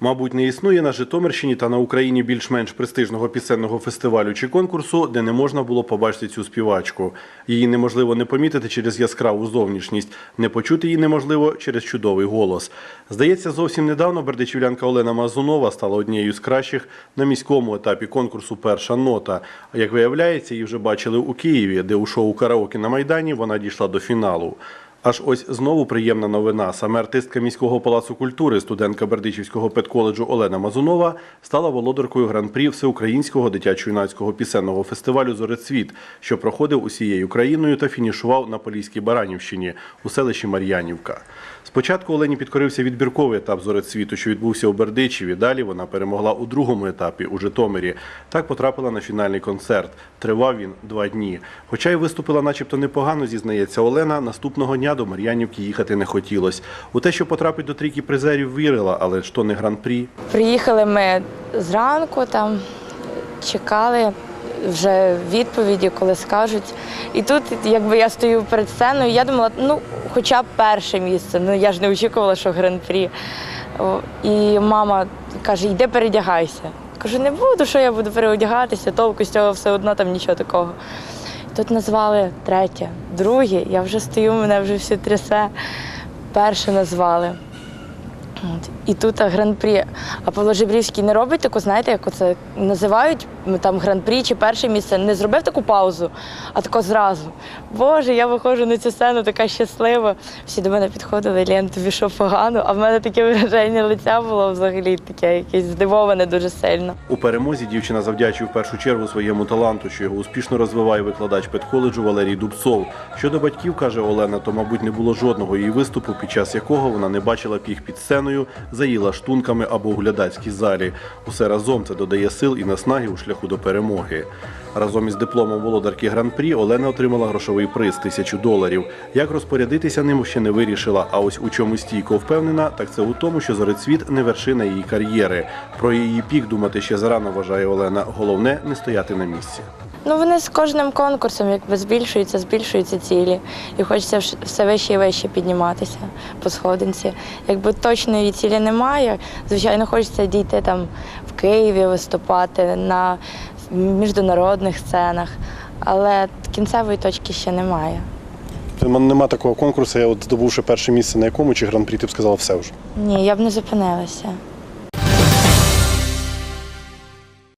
Мабуть, не існує на Житомирщині та на Україні більш-менш престижного пісенного фестивалю чи конкурсу, де не можна було побачити цю співачку. Її неможливо не помітити через яскраву зовнішність, не почути її неможливо через чудовий голос. Здається, зовсім недавно бердичівлянка Олена Мазунова стала однією з кращих на міському етапі конкурсу Перша нота. А як виявляється, її вже бачили у Києві, де у шоу Караоке на Майдані вона дійшла до фіналу. Аж ось знову приємна новина. Саме артистка міського палацу культури, студентка Бердичівського педколеджу Олена Мазунова стала володаркою гран-прі всеукраїнського дитячо-юнацького пісенного фестивалю Зорецвіт, що проходив усією країною та фінішував на Поліській Баранівщині у селищі Мар'янівка. Спочатку Олені підкорився відбірковий етап Зорецвіту, що відбувся у Бердичеві. Далі вона перемогла у другому етапі у Житомирі. Так потрапила на фінальний концерт. Тривав він два дні. Хоча й виступила, начебто, непогано, зізнається Олена. Наступного дня до Мар'янівки їхати не хотілось. У те, що потрапить до трійки призерів, вірила, але ж то не гран-прі. Приїхали ми зранку, там чекали вже відповіді, коли скажуть. І тут, якби я стою перед сценою, я думала, ну, хоча б перше місце. Ну я ж не очікувала, що гран-прі. І мама каже, йди передягайся. Кажу, не буду, що я буду переодягатися, толку з цього все одно там нічого такого. Тут назвали третє, друге, я вже стою, мене вже все трясе. Перше назвали. От. І тут гран-прі. А Павло Жебрівський не робить таку, знаєте, як оце називають там гран-прі чи перше місце. Не зробив таку паузу, а тако зразу. Боже, я виходжу на цю сцену, така щаслива. Всі до мене підходили, Лен, тобі що погано, а в мене таке враження лиця було взагалі таке, якесь здивоване дуже сильно. У перемозі дівчина завдячує в першу чергу своєму таланту, що його успішно розвиває викладач педколеджу Валерій Дубцов. Щодо батьків, каже Олена, то, мабуть, не було жодного її виступу, під час якого вона не бачила їх під сценою, заїла штунками або у глядацькій залі. Усе разом це додає сил і наснаги у шляху до перемоги. Разом із дипломом володарки гран-прі Олена отримала грошовий приз тисячу доларів. Як розпорядитися ним ще не вирішила. А ось у чому стійко впевнена, так це у тому, що зорецвіт не вершина її кар'єри. Про її пік думати ще зарано вважає Олена. Головне не стояти на місці. Ну вони з кожним конкурсом якби збільшуються, збільшуються цілі. І хочеться все вище і вище підніматися по сходинці. Якби точної цілі немає, звичайно, хочеться дійти там в Києві виступати на міжнародних сценах, але кінцевої точки ще немає. Нема такого конкурсу. Я от здобувши перше місце на якому чи гран-прі, ти б сказала все вже. Ні, я б не зупинилася.